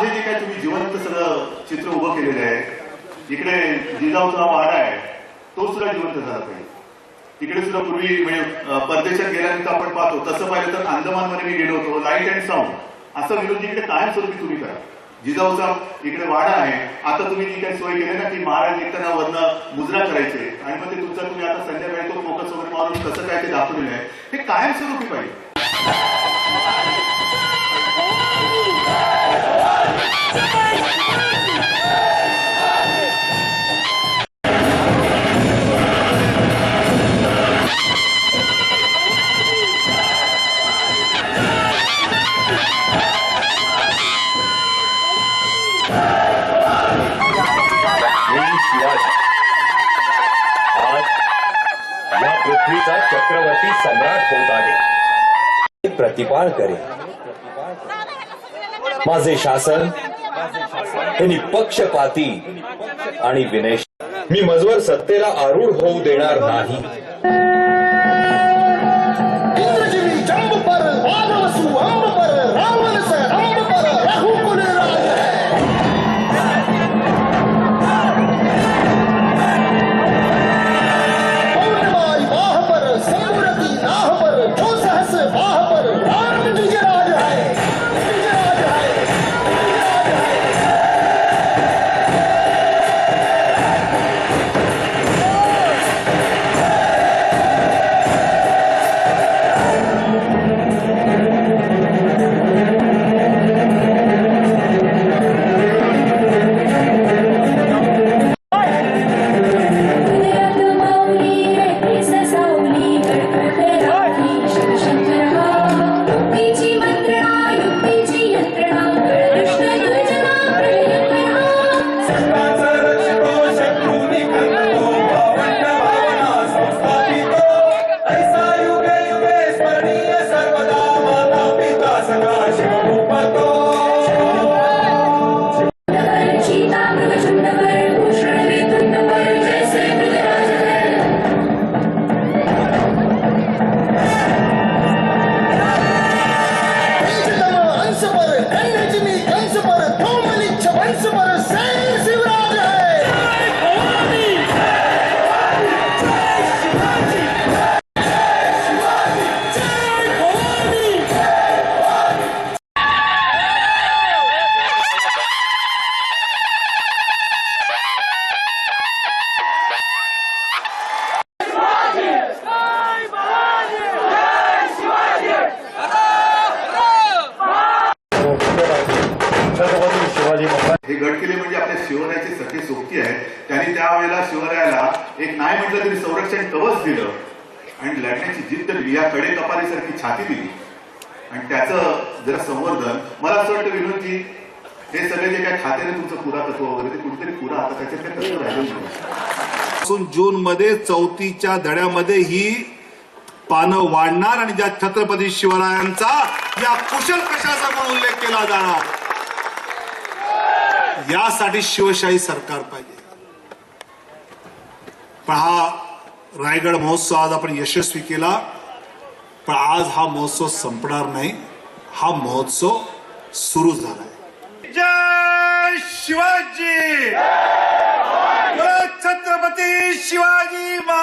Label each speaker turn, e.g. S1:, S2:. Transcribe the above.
S1: आज हे जे काय तुम्ही जिवंत सगळं चित्र उभं केलेलं आहे इकडे जिजाऊचा वाडा आहे तो सुद्धा जिवंत झाला पाहिजे. तिकडे सुद्धा पूर्वी म्हणजे परदेशात गेल्यानंतर आपण पाहतो तसं पाहिलं तर अंदमानमध्ये मी गेलो होतो लाइट अँड साऊंड असं विरोध इकडे कायमस्वरूपी तुम्ही करा. जिजाऊचा इकडे वाडा आहे आता तुम्ही जी काही सोय केली ना की महाराज येताना वरनं मुजरा करायचे आणि मग ते तुमचा तुम्ही आता संध्याकाळी तो फोकस वगैरे मारून कसं काय ते दाखवलेलं आहे हे कायमस्वरूपी पाहिजे.
S2: शिवाजी आज या पृथ्वीचा चक्रवर्ती सम्राट होत आहे. प्रतिपाळ करे माझे शासन हे निपक्षपाती आणि विनेश मी मजवर सत्तेला आरूढ होऊ देणार नाही.
S1: It's व्यक्ती आहे त्यांनी त्यावेळेला शिवरायाला एक नाही म्हटलं तरी संरक्षण कवच दिलं. आणि लढण्याची जिद्द दिली या कडे कपालीसारखी छाती दिली. आणि त्याचं जरा संवर्धन मला असं वाटतं विनोदजी हे सगळे जे काय खाते ना तुमचं पुरातत्व वगैरे ते कुठेतरी पुरा आता त्याच्यात काय राहिलं नाही.
S3: जून मध्ये चौथीच्या धड्यामध्ये ही पानं वाढणार आणि ज्या छत्रपती शिवरायांचा या कुशल प्रशासक उल्लेख केला जाणार. यासाठी शिवशाही सरकार पाहिजे. पण हा रायगड महोत्सव आज आपण यशस्वी केला. पण आज हा महोत्सव संपणार नाही. हा महोत्सव सुरू झालाय. जय शिवाजी! छत्रपती शिवाजी महाराज